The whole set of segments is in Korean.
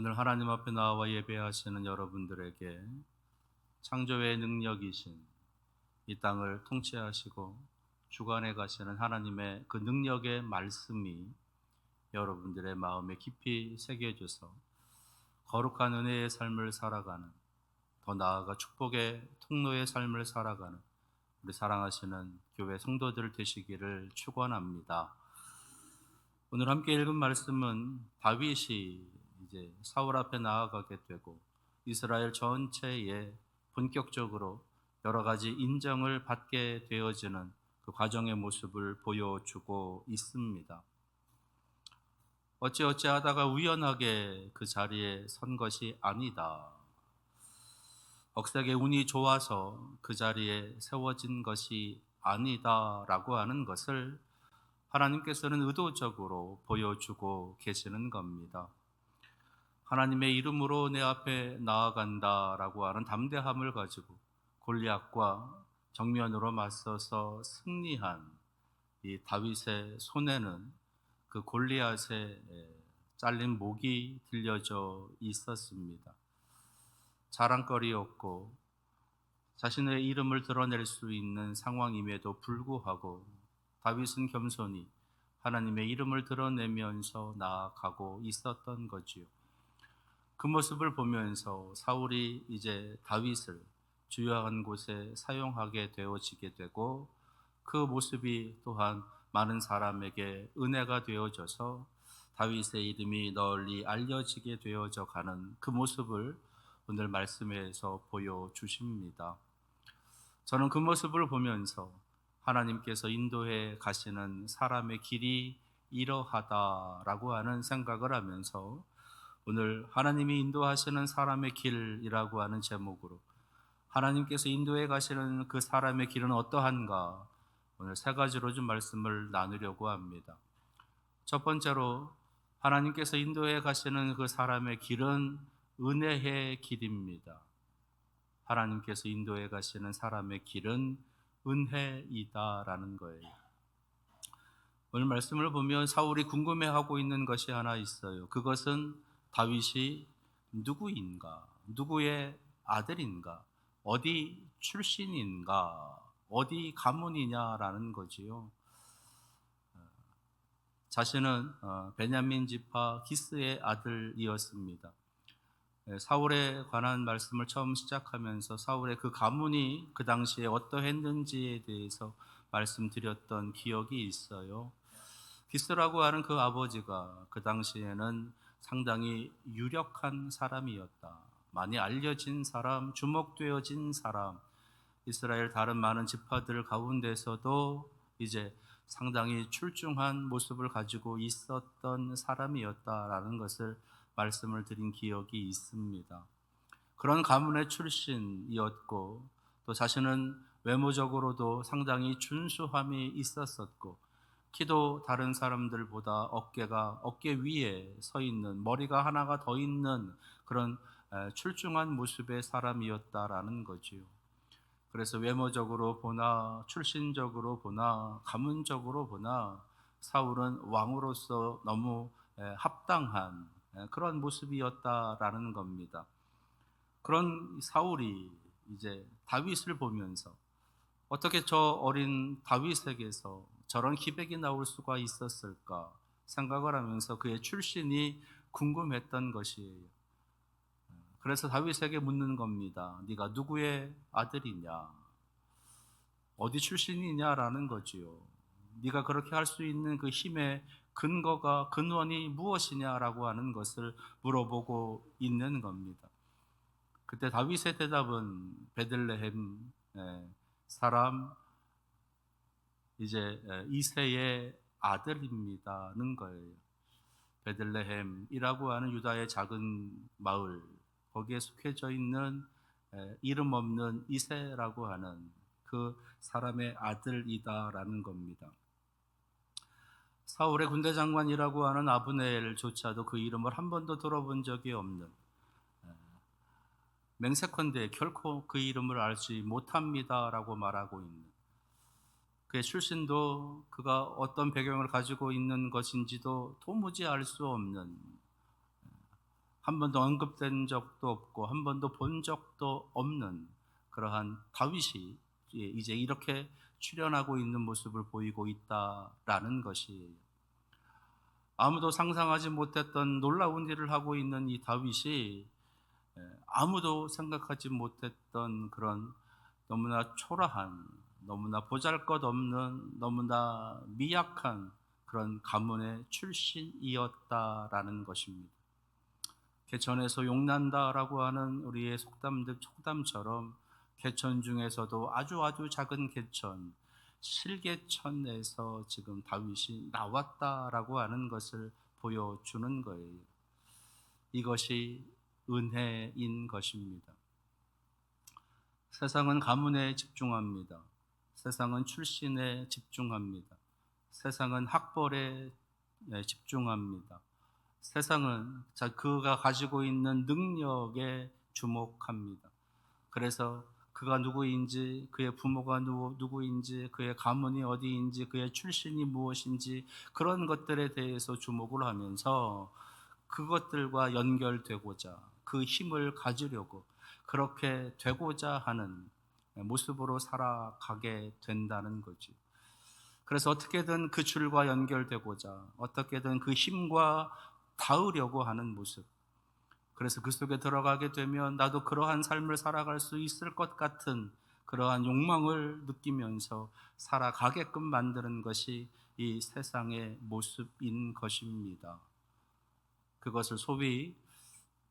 오늘 하나님 앞에 나와 예배하시는 여러분들에게 창조의 능력이신 이 땅을 통치하시고 주관해 가시는 하나님의 그 능력의 말씀이 여러분들의 마음에 깊이 새겨져서 거룩한 은혜의 삶을 살아가는 더 나아가 축복의 통로의 삶을 살아가는 우리 사랑하시는 교회 성도들 되시기를 축원합니다. 오늘 함께 읽은 말씀은 다윗이 이제 사울 앞에 나아가게 되고 이스라엘 전체에 본격적으로 여러 가지 인정을 받게 되어지는 그 과정의 모습을 보여주고 있습니다. 어찌어찌 하다가 우연하게 그 자리에 선 것이 아니다. 억세게 운이 좋아서 그 자리에 세워진 것이 아니다라고 하는 것을 하나님께서는 의도적으로 보여주고 계시는 겁니다. 하나님의 이름으로 내 앞에 나아간다라고 하는 담대함을 가지고 골리앗과 정면으로 맞서서 승리한 이 다윗의 손에는 그 골리앗의 잘린 목이 들려져 있었습니다. 자랑거리였고 자신의 이름을 드러낼 수 있는 상황임에도 불구하고 다윗은 겸손히 하나님의 이름을 드러내면서 나아가고 있었던 거지요. 그 모습을 보면서 사울이 이제 다윗을 주요한 곳에 사용하게 되어지게 되고 그 모습이 또한 많은 사람에게 은혜가 되어져서 다윗의 이름이 널리 알려지게 되어져 가는 그 모습을 오늘 말씀에서 보여주십니다. 저는 그 모습을 보면서 하나님께서 인도해 가시는 사람의 길이 이러하다라고 하는 생각을 하면서 오늘 하나님이 인도하시는 사람의 길이라고 하는 제목으로 하나님께서 인도해 가시는 그 사람의 길은 어떠한가 오늘 세 가지로 좀 말씀을 나누려고 합니다. 첫 번째로 하나님께서 인도해 가시는 그 사람의 길은 은혜의 길입니다. 하나님께서 인도해 가시는 사람의 길은 은혜이다라는 거예요. 오늘 말씀을 보면 사울이 궁금해하고 있는 것이 하나 있어요. 그것은 다윗이 누구인가? 누구의 아들인가? 어디 출신인가? 어디 가문이냐라는 거지요. 자신은 어, 베냐민 지파 기스의 아들이었습니다. 예, 사울에 관한 말씀을 처음 시작하면서 사울의 그 가문이 그 당시에 어떠했는지에 대해서 말씀드렸던 기억이 있어요. 기스라고 하는 그 아버지가 그 당시에는 상당히 유력한 사람이었다. 많이 알려진 사람, 주목되어진 사람, 이스라엘 다른 많은 지파들 가운데서도 이제 상당히 출중한 모습을 가지고 있었던 사람이었다라는 것을 말씀을 드린 기억이 있습니다. 그런 가문의 출신이었고 또 자신은 외모적으로도 상당히 준수함이 있었었고 키도 다른 사람들보다 어깨가 어깨 위에 서 있는 머리가 하나가 더 있는 그런 출중한 모습의 사람이었다라는 거지요. 그래서 외모적으로 보나 출신적으로 보나 가문적으로 보나 사울은 왕으로서 너무 합당한 그런 모습이었다라는 겁니다. 그런 사울이 이제 다윗을 보면서 어떻게 저 어린 다윗에게서 저런 기백이 나올 수가 있었을까 생각을 하면서 그의 출신이 궁금했던 것이에요. 그래서 다윗에게 묻는 겁니다. 네가 누구의 아들이냐? 어디 출신이냐라는 거지요. 네가 그렇게 할 수 있는 그 힘의 근거가 근원이 무엇이냐라고 하는 것을 물어보고 있는 겁니다. 그때 다윗의 대답은 베들레헴 사람 이제 이세의 아들입니다는 거예요. 베들레헴이라고 하는 유다의 작은 마을 거기에 속해져 있는 이름 없는 이세라고 하는 그 사람의 아들이다라는 겁니다. 사울의 군대 장관이라고 하는 아브넬조차도 그 이름을 한 번도 들어본 적이 없는 맹세컨대 결코 그 이름을 알지 못합니다라고 말하고 있는 그의 출신도 그가 어떤 배경을 가지고 있는 것인지도 도무지 알 수 없는 한 번도 언급된 적도 없고 한 번도 본 적도 없는 그러한 다윗이 이제 이렇게 출현하고 있는 모습을 보이고 있다라는 것이에요. 아무도 상상하지 못했던 놀라운 일을 하고 있는 이 다윗이 아무도 생각하지 못했던 그런 너무나 초라한, 너무나 보잘것없는, 너무나 미약한 그런 가문의 출신이었다라는 것입니다. 개천에서 용난다라고 하는 우리의 속담들 속담처럼 개천 중에서도 아주 아주 작은 개천, 실개천에서 지금 다윗이 나왔다라고 하는 것을 보여주는 거예요. 이것이 은혜인 것입니다. 세상은 가문에 집중합니다. 세상은 출신에 집중합니다. 세상은 학벌에 집중합니다. 세상은 그가 가지고 있는 능력에 주목합니다. 그래서 그가 누구인지, 그의 부모가 누구, 누구인지, 그의 가문이 어디인지, 그의 출신이 무엇인지 그런 것들에 대해서 주목을 하면서 그것들과 연결되고자 그 힘을 가지려고 그렇게 되고자 하는 모습으로 살아가게 된다는 거지. 그래서 어떻게든 그 줄과 연결되고자 어떻게든 그 힘과 닿으려고 하는 모습. 그래서 그 속에 들어가게 되면 나도 그러한 삶을 살아갈 수 있을 것 같은 그러한 욕망을 느끼면서 살아가게끔 만드는 것이 이 세상의 모습인 것입니다. 그것을 소위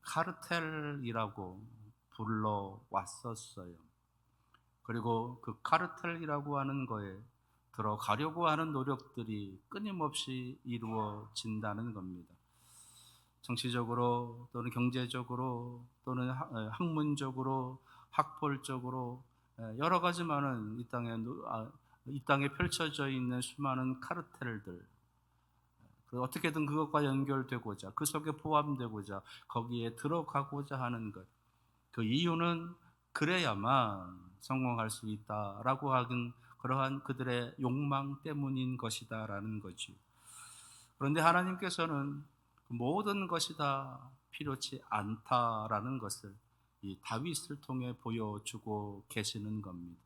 카르텔이라고 불러 왔었어요. 그리고 그 카르텔이라고 하는 거에 들어가려고 하는 노력들이 끊임없이 이루어진다는 겁니다. 정치적으로 또는 경제적으로 또는 학문적으로 학벌적으로 여러 가지 많은 이 땅에 아, 이 땅에 펼쳐져 있는 수많은 카르텔들 그 어떻게든 그것과 연결되고자 그 속에 포함되고자 거기에 들어가고자 하는 것 그 이유는 그래야만 성공할 수 있다라고 하는 그러한 그들의 욕망 때문인 것이다라는 거지. 그런데 하나님께서는 모든 것이 다 필요치 않다라는 것을 이 다윗을 통해 보여주고 계시는 겁니다.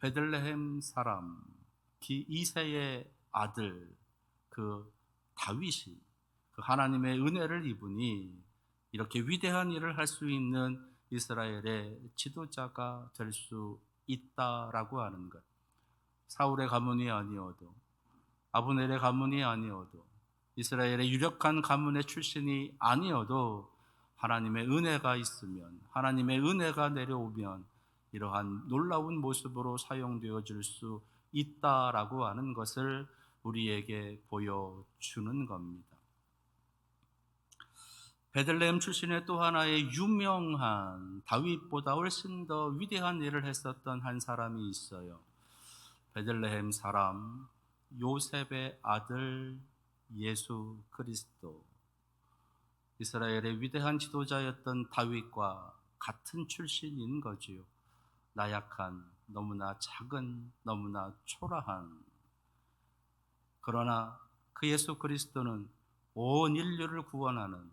베들레헴 사람 이세의 아들 그 다윗이 그 하나님의 은혜를 입으니 이렇게 위대한 일을 할 수 있는 이스라엘의 지도자가 될 수 있다라고 하는 것. 사울의 가문이 아니어도 아브넬의 가문이 아니어도 이스라엘의 유력한 가문의 출신이 아니어도 하나님의 은혜가 있으면 하나님의 은혜가 내려오면 이러한 놀라운 모습으로 사용되어 줄수 있다라고 하는 것을 우리에게 보여주는 겁니다. 베들레헴 출신의 또 하나의 유명한 다윗보다 훨씬 더 위대한 일을 했었던 한 사람이 있어요. 베들레헴 사람 요셉의 아들 예수 그리스도 이스라엘의 위대한 지도자였던 다윗과 같은 출신인 거지요. 나약한 너무나 작은 너무나 초라한 그러나 그 예수 그리스도는 온 인류를 구원하는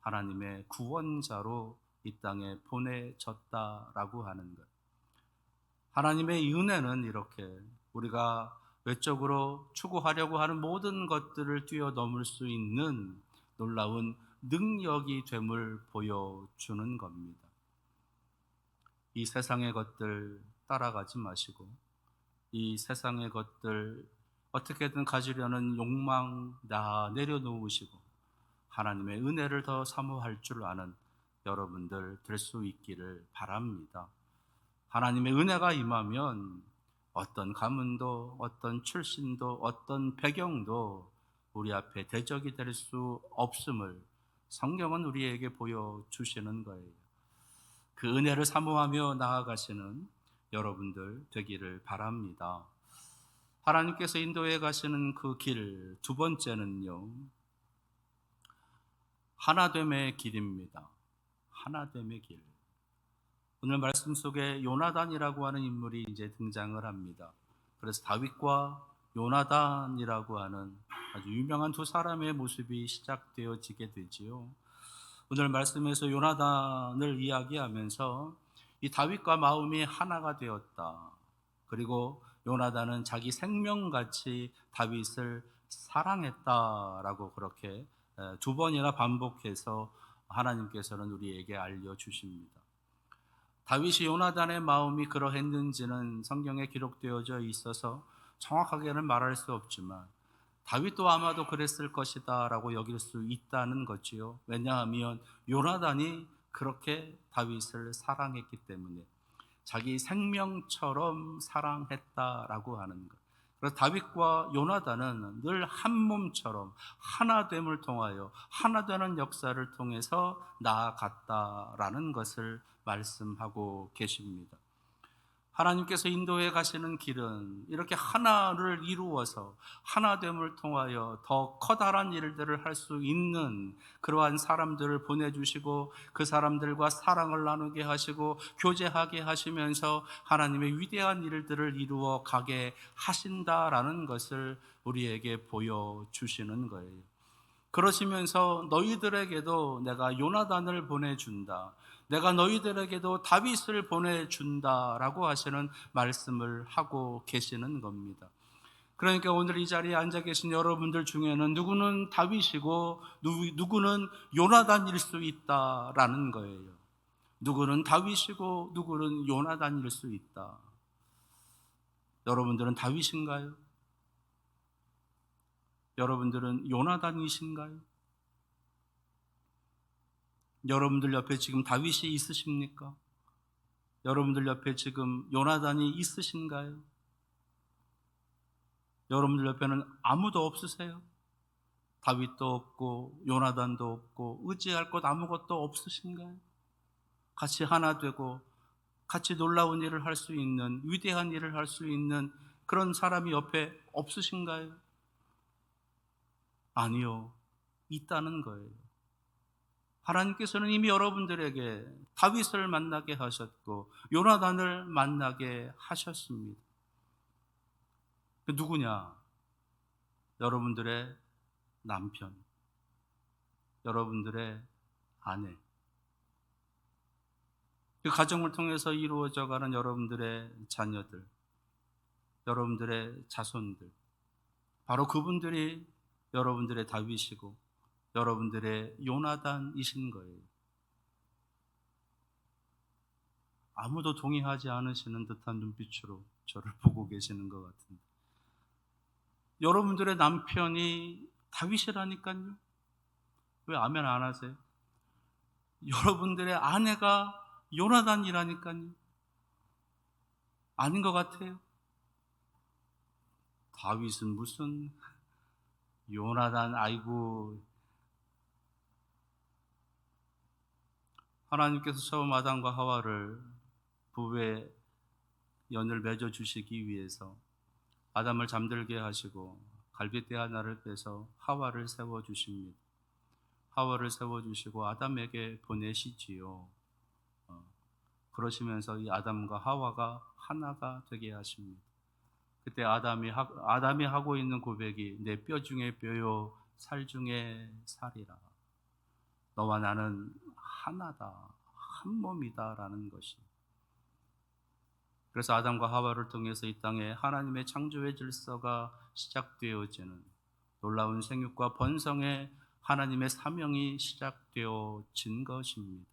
하나님의 구원자로 이 땅에 보내졌다라고 하는 것. 하나님의 은혜는 이렇게 우리가 외적으로 추구하려고 하는 모든 것들을 뛰어넘을 수 있는 놀라운 능력이 됨을 보여주는 겁니다. 이 세상의 것들 따라가지 마시고 이 세상의 것들 어떻게든 가지려는 욕망 다 내려놓으시고 하나님의 은혜를 더 사모할 줄 아는 여러분들 될 수 있기를 바랍니다. 하나님의 은혜가 임하면 어떤 가문도 어떤 출신도 어떤 배경도 우리 앞에 대적이 될 수 없음을 성경은 우리에게 보여주시는 거예요. 그 은혜를 사모하며 나아가시는 여러분들 되기를 바랍니다. 하나님께서 인도해 가시는 그 길 두 번째는요. 하나됨의 길입니다. 하나됨의 길. 오늘 말씀 속에 요나단이라고 하는 인물이 이제 등장을 합니다. 그래서 다윗과 요나단이라고 하는 아주 유명한 두 사람의 모습이 시작되어지게 되지요. 오늘 말씀에서 요나단을 이야기하면서 이 다윗과 마음이 하나가 되었다. 그리고 요나단은 자기 생명같이 다윗을 사랑했다라고 그렇게 두 번이나 반복해서 하나님께서는 우리에게 알려 주십니다. 다윗이 요나단의 마음이 그러했는지는 성경에 기록되어져 있어서 정확하게는 말할 수 없지만 다윗도 아마도 그랬을 것이다라고 여길 수 있다는 거지요. 왜냐하면 요나단이 그렇게 다윗을 사랑했기 때문에 자기 생명처럼 사랑했다라고 하는 것. 그래서 다윗과 요나단은 늘 한 몸처럼 하나됨을 통하여 하나되는 역사를 통해서 나아갔다라는 것을 말씀하고 계십니다. 하나님께서 인도해 가시는 길은 이렇게 하나를 이루어서 하나됨을 통하여 더 커다란 일들을 할 수 있는 그러한 사람들을 보내주시고 그 사람들과 사랑을 나누게 하시고 교제하게 하시면서 하나님의 위대한 일들을 이루어 가게 하신다라는 것을 우리에게 보여주시는 거예요. 그러시면서 너희들에게도 내가 요나단을 보내준다. 내가 너희들에게도 다윗을 보내준다라고 하시는 말씀을 하고 계시는 겁니다. 그러니까 오늘 이 자리에 앉아 계신 여러분들 중에는 누구는 다윗이고 누구는 요나단일 수 있다라는 거예요. 누구는 다윗이고 누구는 요나단일 수 있다. 여러분들은 다윗인가요? 여러분들은 요나단이신가요? 여러분들 옆에 지금 다윗이 있으십니까? 여러분들 옆에 지금 요나단이 있으신가요? 여러분들 옆에는 아무도 없으세요? 다윗도 없고 요나단도 없고 의지할 것 아무것도 없으신가요? 같이 하나 되고 같이 놀라운 일을 할 수 있는 위대한 일을 할 수 있는 그런 사람이 옆에 없으신가요? 아니요. 있다는 거예요. 하나님께서는 이미 여러분들에게 다윗을 만나게 하셨고 요나단을 만나게 하셨습니다. 그 누구냐? 여러분들의 남편, 여러분들의 아내, 그 가정을 통해서 이루어져 가는 여러분들의 자녀들, 여러분들의 자손들, 바로 그분들이 여러분들의 다윗이고 여러분들의 요나단이신 거예요. 아무도 동의하지 않으시는 듯한 눈빛으로 저를 보고 계시는 것 같은데. 여러분들의 남편이 다윗이라니까요. 왜 아멘 안 하세요? 여러분들의 아내가 요나단이라니까요. 아닌 것 같아요. 다윗은 무슨 요나단 아이고 하나님께서 처음 아담과 하와를 부부의 연을 맺어 주시기 위해서 아담을 잠들게 하시고 갈빗대 하나를 빼서 하와를 세워 주십니다. 하와를 세워 주시고 아담에게 보내시지요. 어, 그러시면서 이 아담과 하와가 하나가 되게 하십니다. 그때 아담이 하, 아담이 하고 있는 고백이 내 뼈 중에 뼈요 살 중에 살이라. 너와 나는 하나다. 한 몸이다라는 것이. 그래서 아담과 하와를 통해서 이 땅에 하나님의 창조의 질서가 시작되어지는 놀라운 생육과 번성의 하나님의 사명이 시작되어진 것입니다.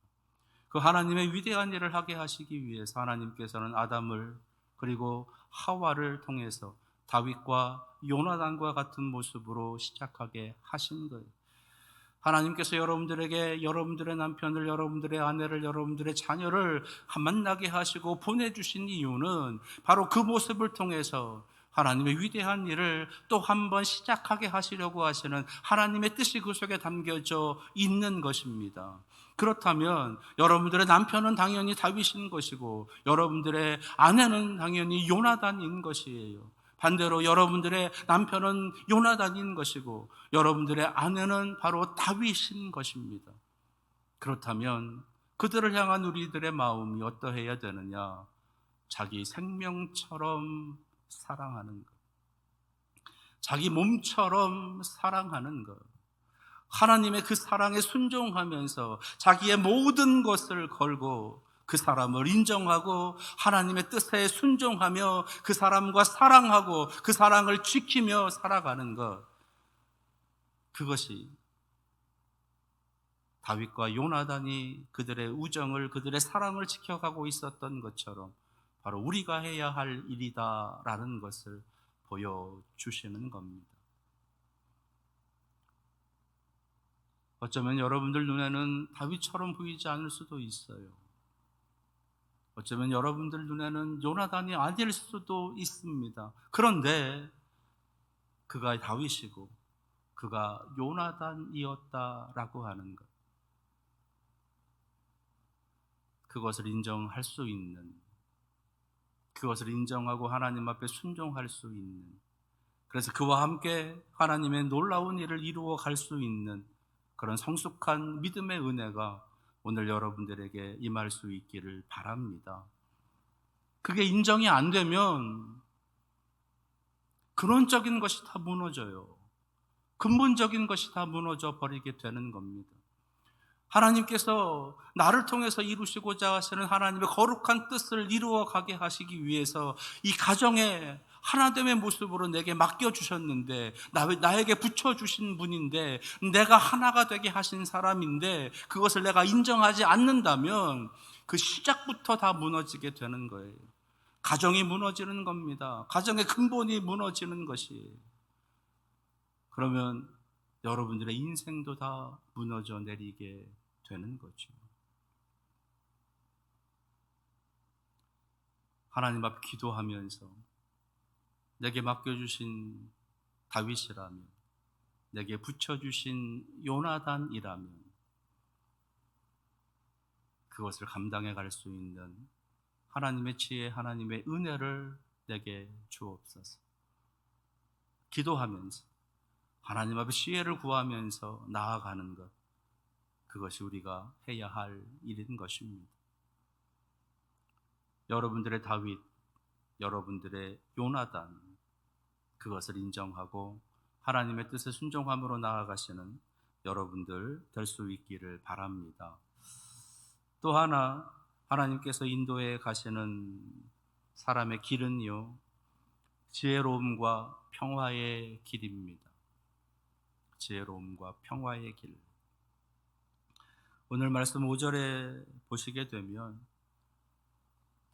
그 하나님의 위대한 일을 하게 하시기 위해서 하나님께서는 아담을 그리고 하와를 통해서 다윗과 요나단과 같은 모습으로 시작하게 하신 거예요. 하나님께서 여러분들에게 여러분들의 남편을, 여러분들의 아내를, 여러분들의 자녀를 만나게 하시고 보내주신 이유는 바로 그 모습을 통해서 하나님의 위대한 일을 또 한 번 시작하게 하시려고 하시는 하나님의 뜻이 그 속에 담겨져 있는 것입니다. 그렇다면 여러분들의 남편은 당연히 다윗인 것이고 여러분들의 아내는 당연히 요나단인 것이에요. 반대로 여러분들의 남편은 요나단인 것이고 여러분들의 아내는 바로 다윗인 것입니다. 그렇다면 그들을 향한 우리들의 마음이 어떠해야 되느냐? 자기 생명처럼 사랑하는 것. 자기 몸처럼 사랑하는 것. 하나님의 그 사랑에 순종하면서 자기의 모든 것을 걸고 그 사람을 인정하고 하나님의 뜻에 순종하며 그 사람과 사랑하고 그 사랑을 지키며 살아가는 것. 그것이 다윗과 요나단이 그들의 우정을, 그들의 사랑을 지켜가고 있었던 것처럼 바로 우리가 해야 할 일이다라는 것을 보여주시는 겁니다. 어쩌면 여러분들 눈에는 다윗처럼 보이지 않을 수도 있어요. 어쩌면 여러분들 눈에는 요나단이 아닐 수도 있습니다. 그런데 그가 다윗이고 그가 요나단이었다라고 하는 것. 그것을 인정할 수 있는 그것을 인정하고 하나님 앞에 순종할 수 있는 그래서 그와 함께 하나님의 놀라운 일을 이루어 갈 수 있는 그런 성숙한 믿음의 은혜가 오늘 여러분들에게 임할 수 있기를 바랍니다. 그게 인정이 안 되면 근원적인 것이 다 무너져요. 근본적인 것이 다 무너져 버리게 되는 겁니다. 하나님께서 나를 통해서 이루시고자 하시는 하나님의 거룩한 뜻을 이루어 가게 하시기 위해서 이 가정에 하나됨의 모습으로 내게 맡겨주셨는데, 나 에게 붙여주신 분인데, 내가 하나가 되게 하신 사람인데, 그것을 내가 인정하지 않는다면, 그 시작부터 다 무너지게 되는 거예요. 가정이 무너지는 겁니다. 가정의 근본이 무너지는 것이. 그러면 여러분들의 인생도 다 무너져 내리게 되는 거죠. 하나님 앞 기도하면서 내게 맡겨주신 다윗이라면, 내게 붙여주신 요나단이라면, 그것을 감당해 갈 수 있는 하나님의 지혜, 하나님의 은혜를 내게 주옵소서. 기도하면서, 하나님 앞에 시혜를 구하면서 나아가는 것, 그것이 우리가 해야 할 일인 것입니다. 여러분들의 다윗, 여러분들의 요나단, 그것을 인정하고 하나님의 뜻에 순종함으로 나아가시는 여러분들 될 수 있기를 바랍니다. 또 하나, 하나님께서 인도에 가시는 사람의 길은요, 지혜로움과 평화의 길입니다. 지혜로움과 평화의 길. 오늘 말씀 5절에 보시게 되면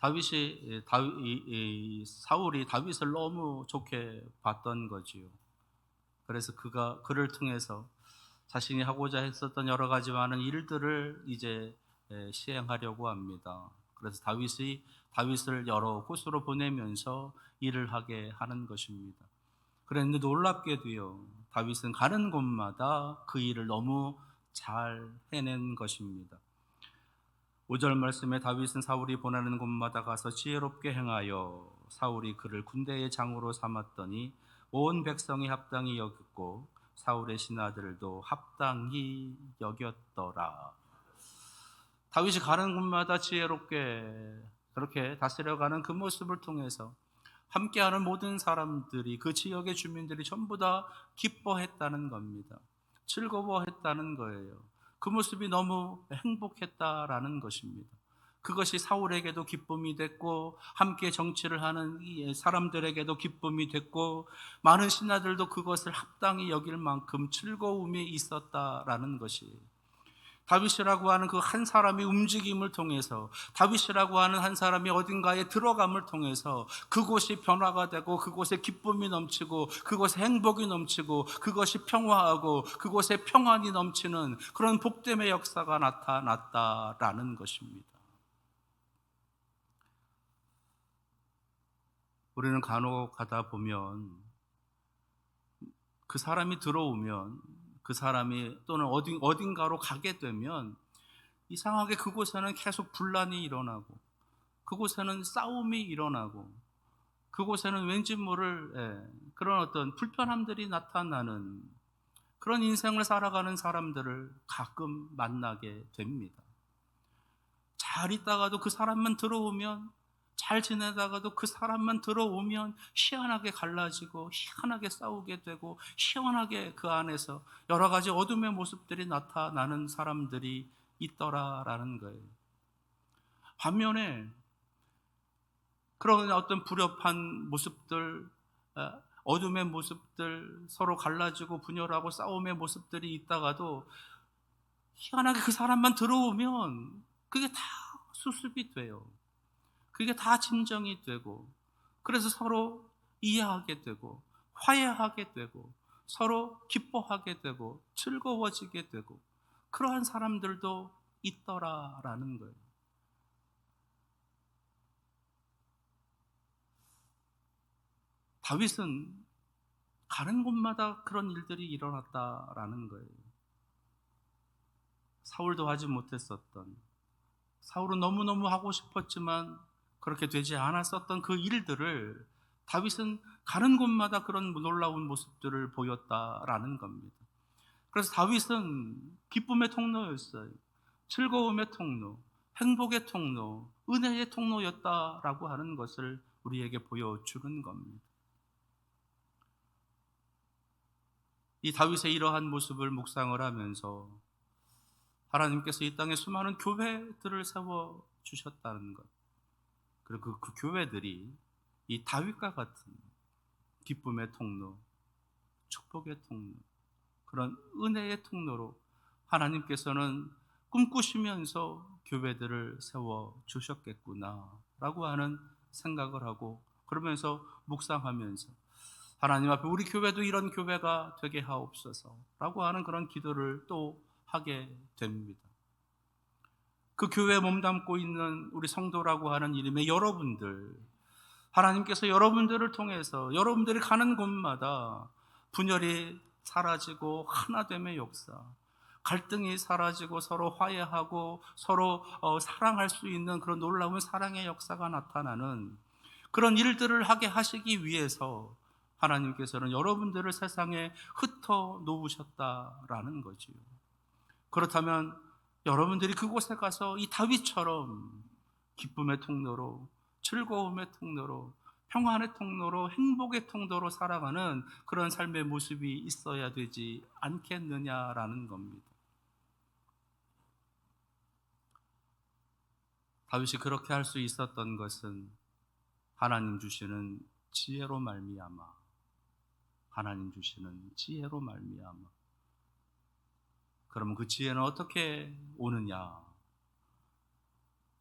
다윗이 다윗, 사울이 다윗을 너무 좋게 봤던 거지요. 그래서 그가 그를 통해서 자신이 하고자 했었던 여러 가지 많은 일들을 이제 시행하려고 합니다. 그래서 다윗이 다윗을 여러 곳으로 보내면서 일을 하게 하는 것입니다. 그런데 놀랍게도요, 다윗은 가는 곳마다 그 일을 너무 잘 해낸 것입니다. 5절 말씀에 다윗은 사울이 보내는 곳마다 가서 지혜롭게 행하여 사울이 그를 군대의 장으로 삼았더니 온 백성이 합당히 여겼고 사울의 신하들도 합당히 여겼더라. 다윗이 가는 곳마다 지혜롭게 그렇게 다스려가는 그 모습을 통해서 함께하는 모든 사람들이 그 지역의 주민들이 전부 다 기뻐했다는 겁니다. 즐거워했다는 거예요. 그 모습이 너무 행복했다라는 것입니다. 그것이 사울에게도 기쁨이 됐고 함께 정치를 하는 사람들에게도 기쁨이 됐고 많은 신하들도 그것을 합당히 여길 만큼 즐거움이 있었다라는 것이 다윗이라고 하는 그 한 사람이 움직임을 통해서 다윗이라고 하는 한 사람이 어딘가에 들어감을 통해서 그곳이 변화가 되고 그곳에 기쁨이 넘치고 그곳에 행복이 넘치고 그것이 평화하고 그곳에 평안이 넘치는 그런 복됨의 역사가 나타났다라는 것입니다. 우리는 간혹 가다 보면 그 사람이 들어오면 그 사람이 또는 어딘, 어딘가로 가게 되면 이상하게 그곳에는 계속 분란이 일어나고 그곳에는 싸움이 일어나고 그곳에는 왠지 모를 예, 그런 어떤 불편함들이 나타나는 그런 인생을 살아가는 사람들을 가끔 만나게 됩니다. 잘 있다가도 그 사람만 들어오면 잘 지내다가도 그 사람만 들어오면 희한하게 갈라지고 희한하게 싸우게 되고 희한하게 그 안에서 여러 가지 어둠의 모습들이 나타나는 사람들이 있더라라는 거예요. 반면에 그런 어떤 불협한 모습들, 어, 어둠의 모습들, 서로 갈라지고 분열하고 싸움의 모습들이 있다가도 희한하게 그 사람만 들어오면 그게 다 수습이 돼요. 그게 다 진정이 되고, 그래서 서로 이해하게 되고, 화해하게 되고, 서로 기뻐하게 되고, 즐거워지게 되고, 그러한 사람들도 있더라라는 거예요. 다윗은 가는 곳마다 그런 일들이 일어났다라는 거예요. 사울도 하지 못했었던, 사울은 너무너무 하고 싶었지만 그렇게 되지 않았었던 그 일들을 다윗은 가는 곳마다 그런 놀라운 모습들을 보였다라는 겁니다. 그래서 다윗은 기쁨의 통로였어요. 즐거움의 통로, 행복의 통로, 은혜의 통로였다라고 하는 것을 우리에게 보여주는 겁니다. 이 다윗의 이러한 모습을 묵상을 하면서 하나님께서 이 땅에 수많은 교회들을 세워 주셨다는 것. 그리고 그, 그 교회들이 이 다윗과 같은 기쁨의 통로, 축복의 통로, 그런 은혜의 통로로 하나님께서는 꿈꾸시면서 교회들을 세워 주셨겠구나라고 하는 생각을 하고 그러면서 묵상하면서 하나님 앞에 우리 교회도 이런 교회가 되게 하옵소서라고 하는 그런 기도를 또 하게 됩니다. 그 교회에 몸담고 있는 우리 성도라고 하는 이름의 여러분들, 하나님께서 여러분들을 통해서 여러분들이 가는 곳마다 분열이 사라지고 하나됨의 역사, 갈등이 사라지고 서로 화해하고 서로 어, 사랑할 수 있는 그런 놀라운 사랑의 역사가 나타나는 그런 일들을 하게 하시기 위해서 하나님께서는 여러분들을 세상에 흩어 놓으셨다라는 거지요. 그렇다면 여러분들이 그곳에 가서 이 다윗처럼 기쁨의 통로로 즐거움의 통로로 평안의 통로로 행복의 통로로 살아가는 그런 삶의 모습이 있어야 되지 않겠느냐라는 겁니다. 다윗이 그렇게 할 수 있었던 것은 하나님 주시는 지혜로 말미암아 하나님 주시는 지혜로 말미암아 그러면 그 지혜는 어떻게 오느냐?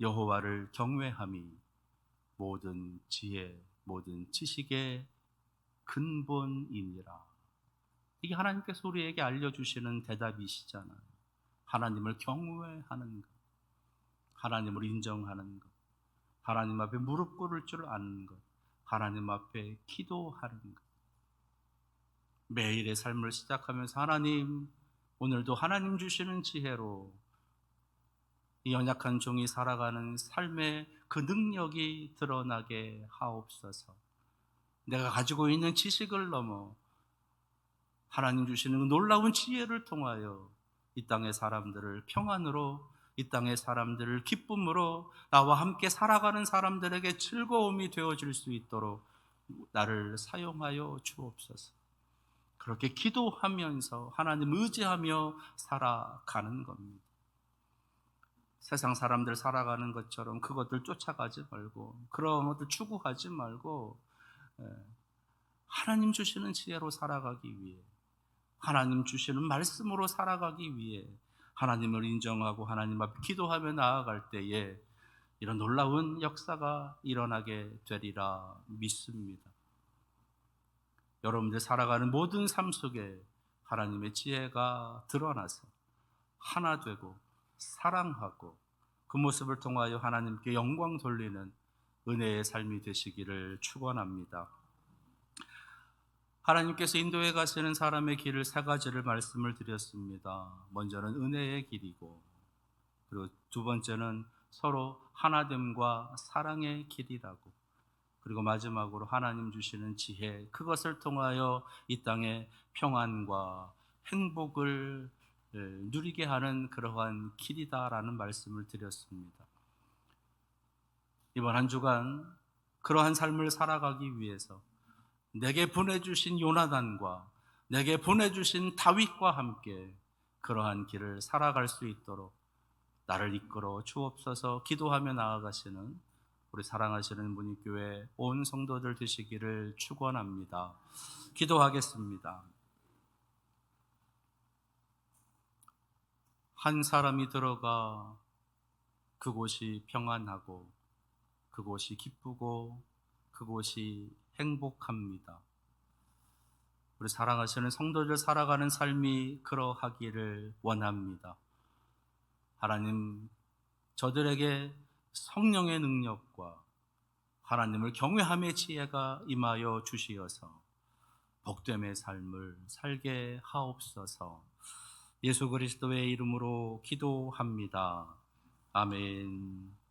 여호와를 경외함이 모든 지혜, 모든 지식의 근본이니라. 이게 하나님께서 우리에게 알려주시는 대답이시잖아요. 하나님을 경외하는 것, 하나님을 인정하는 것, 하나님 앞에 무릎 꿇을 줄 아는 것, 하나님 앞에 기도하는 것. 매일의 삶을 시작하면서 하나님, 오늘도 하나님 주시는 지혜로 이 연약한 종이 살아가는 삶의 그 능력이 드러나게 하옵소서. 내가 가지고 있는 지식을 넘어 하나님 주시는 그 놀라운 지혜를 통하여 이 땅의 사람들을 평안으로 이 땅의 사람들을 기쁨으로 나와 함께 살아가는 사람들에게 즐거움이 되어질 수 있도록 나를 사용하여 주옵소서. 그렇게 기도하면서 하나님 의지하며 살아가는 겁니다. 세상 사람들 살아가는 것처럼 그것들 쫓아가지 말고 그런 것들 추구하지 말고 예, 하나님 주시는 지혜로 살아가기 위해 하나님 주시는 말씀으로 살아가기 위해 하나님을 인정하고 하나님 앞에 기도하며 나아갈 때에 이런 놀라운 역사가 일어나게 되리라 믿습니다. 여러분들 살아가는 모든 삶 속에 하나님의 지혜가 드러나서 하나 되고 사랑하고 그 모습을 통하여 하나님께 영광 돌리는 은혜의 삶이 되시기를 축원합니다. 하나님께서 인도에 가시는 사람의 길을 세 가지를 말씀을 드렸습니다. 먼저는 은혜의 길이고 그리고 두 번째는 서로 하나됨과 사랑의 길이라고 그리고 마지막으로 하나님 주시는 지혜, 그것을 통하여 이 땅에 평안과 행복을 예, 누리게 하는 그러한 길이다라는 말씀을 드렸습니다. 이번 한 주간 그러한 삶을 살아가기 위해서 내게 보내주신 요나단과 내게 보내주신 다윗과 함께 그러한 길을 살아갈 수 있도록 나를 이끌어 주옵소서 기도하며 나아가시는 우리 사랑하시는 문익교회 온 성도들 되시기를 축원합니다. 기도하겠습니다. 한 사람이 들어가 그곳이 평안하고 그곳이 기쁘고 그곳이 행복합니다. 우리 사랑하시는 성도들 살아가는 삶이 그러하기를 원합니다. 하나님, 저들에게 성령의 능력과 하나님을 경외함의 지혜가 임하여 주시어서 복됨의 삶을 살게 하옵소서. 예수 그리스도의 이름으로 기도합니다. 아멘.